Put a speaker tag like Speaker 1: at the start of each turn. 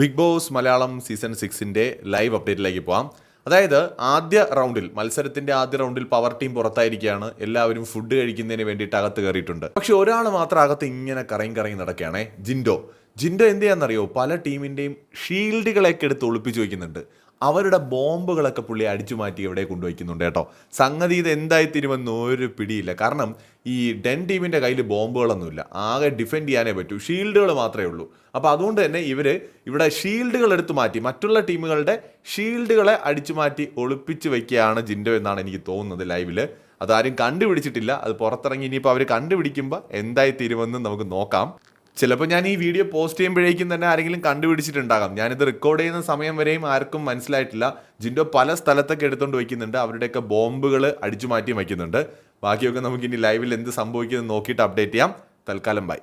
Speaker 1: Big Boss Malayalam season സിക്സിന്റെ live അപ്ഡേറ്റിലേക്ക് പോവാം. അതായത് ആദ്യ റൗണ്ടിൽ മത്സരത്തിന്റെ ആദ്യ റൗണ്ടിൽ പവർ ടീം പുറത്തായിരിക്കുകയാണ്. എല്ലാവരും ഫുഡ് കഴിക്കുന്നതിന് വേണ്ടിയിട്ട് അകത്ത് കയറിയിട്ടുണ്ട്. പക്ഷെ ഒരാൾ മാത്രം അകത്ത് ഇങ്ങനെ കറങ്ങി കറങ്ങി നടക്കുകയാണേ ജിൻഡോ. ജിൻഡോ എന്ത് ചെയ്യാന്നറിയോ? പല ടീമിന്റെയും ഷീൽഡുകളൊക്കെ എടുത്ത് ഒളിപ്പിച്ചു വയ്ക്കുന്നുണ്ട് അവരുടെ ബോംബുകളൊക്കെ പുള്ളി അടിച്ചു മാറ്റി എവിടെ കൊണ്ടുവയ്ക്കുന്നുണ്ട് കേട്ടോ. സംഗതി ഇത് എന്തായി തീരുമെന്ന് ഒരു പിടിയില്ല. കാരണം ഈ ഡെൻ ടീമിന്റെ കയ്യിൽ ബോംബുകളൊന്നുമില്ല. ആകെ ഡിഫെൻഡ് ചെയ്യാനേ പറ്റൂ. ഷീൽഡുകൾ മാത്രമേ ഉള്ളൂ. അപ്പോൾ അതുകൊണ്ട് തന്നെ ഇവർ ഇവിടെ ഷീൽഡുകൾ എടുത്തു മാറ്റി മറ്റുള്ള ടീമുകളുടെ ഷീൽഡുകളെ അടിച്ചു മാറ്റി ഒളിപ്പിച്ച് വയ്ക്കുകയാണ് ജിൻഡോ എന്നാണ് എനിക്ക് തോന്നുന്നത് ലൈവിൽ അതാരും കണ്ടുപിടിച്ചിട്ടില്ല. അത് പുറത്തിറങ്ങി ഇനിയിപ്പോൾ അവർ കണ്ടുപിടിക്കുമ്പോൾ എന്തായി തീരുമെന്ന് നമുക്ക് നോക്കാം. ചിലപ്പോൾ ഞാൻ ഈ വീഡിയോ പോസ്റ്റ് ചെയ്യുമ്പോഴേക്കും തന്നെ ആരെങ്കിലും കണ്ടുപിടിച്ചിട്ടുണ്ടാകാം. ഞാനിത് റെക്കോർഡ് ചെയ്യുന്ന സമയം വരെയും ആർക്കും മനസ്സിലായിട്ടില്ല. ജിൻഡോ പല സ്ഥലത്തൊക്കെ എടുത്തുകൊണ്ട് വയ്ക്കുന്നുണ്ട്. അവരുടെയൊക്കെ ബോംബുകൾ അടിച്ചു മാറ്റി വയ്ക്കുന്നുണ്ട്. ബാക്കിയൊക്കെ നമുക്ക് ഇനി ലൈവിൽ എന്ത് സംഭവിക്കുന്നത് നോക്കിയിട്ട് അപ്ഡേറ്റ് ചെയ്യാം. തൽക്കാലം ബൈ